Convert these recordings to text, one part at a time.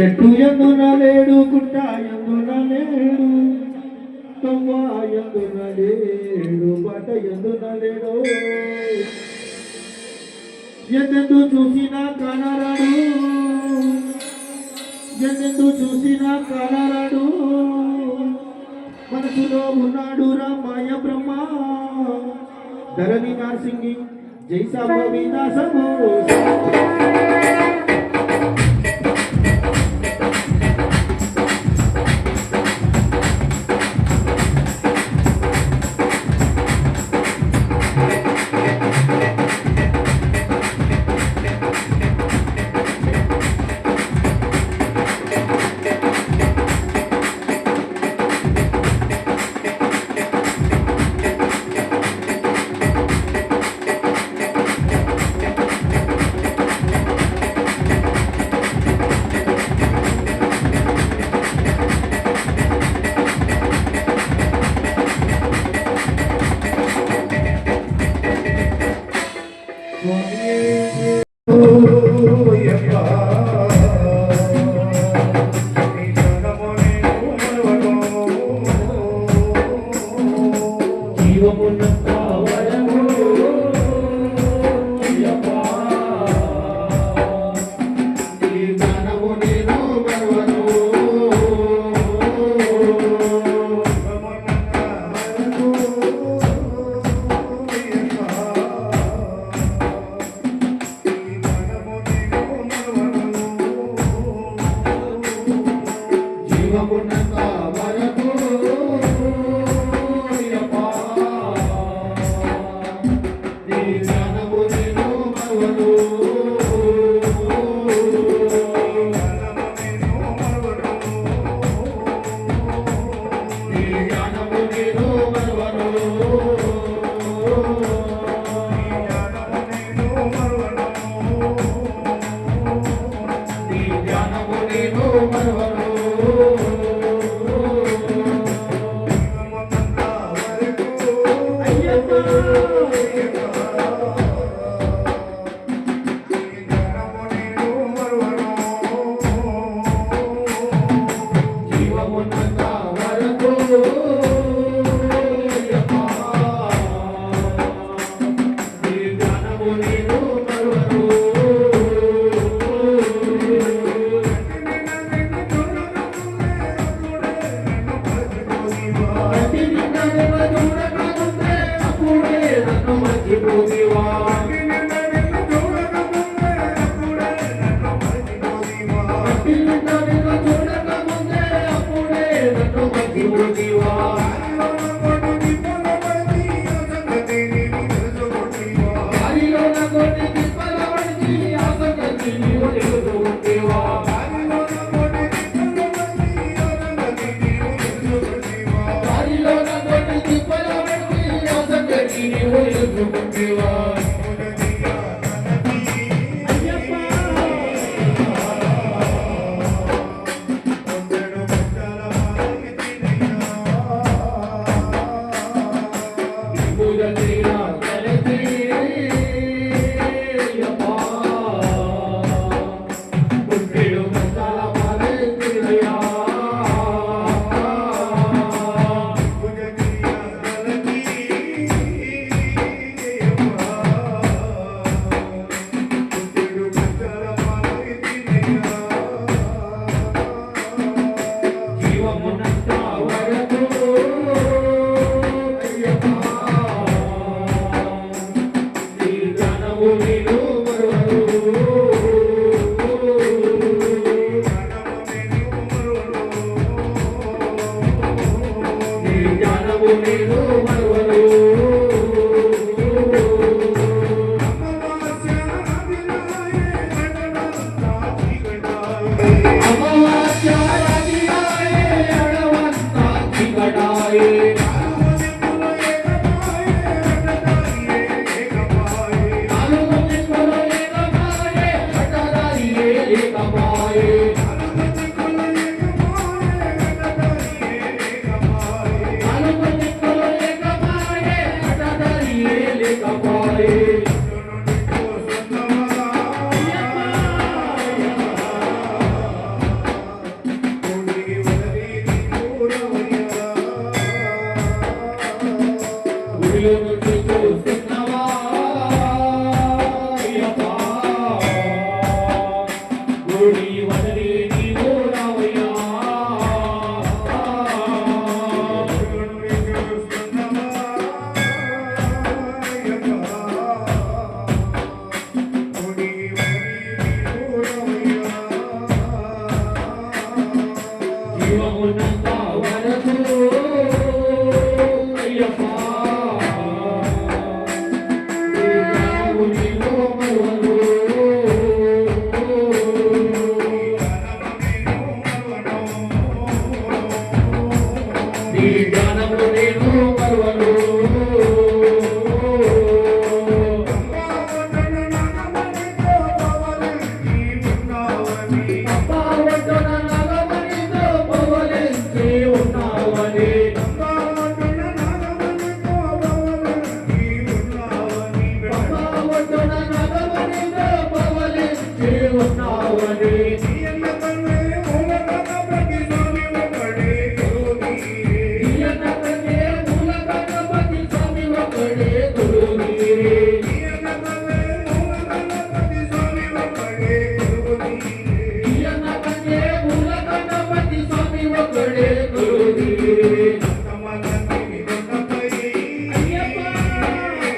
చెట్టు ఎందున లేడు గుట్ట ఎందున లేడు తమ్మ ఎందున లేడు బట ఎందున లేడు. ఎందెందు చూసినా కనరాడు ఎందు చూసినా కనరాడు మనసులో ఉన్నాడు రామాయ బ్రహ్మ. ధరణి నారసింగి జై సాంబవి దాసము Oh no.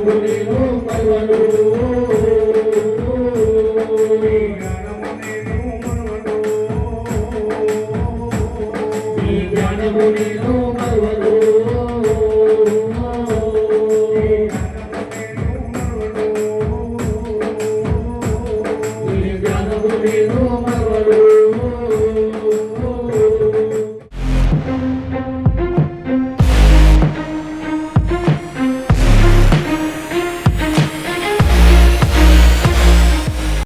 జ్ఞానము నేను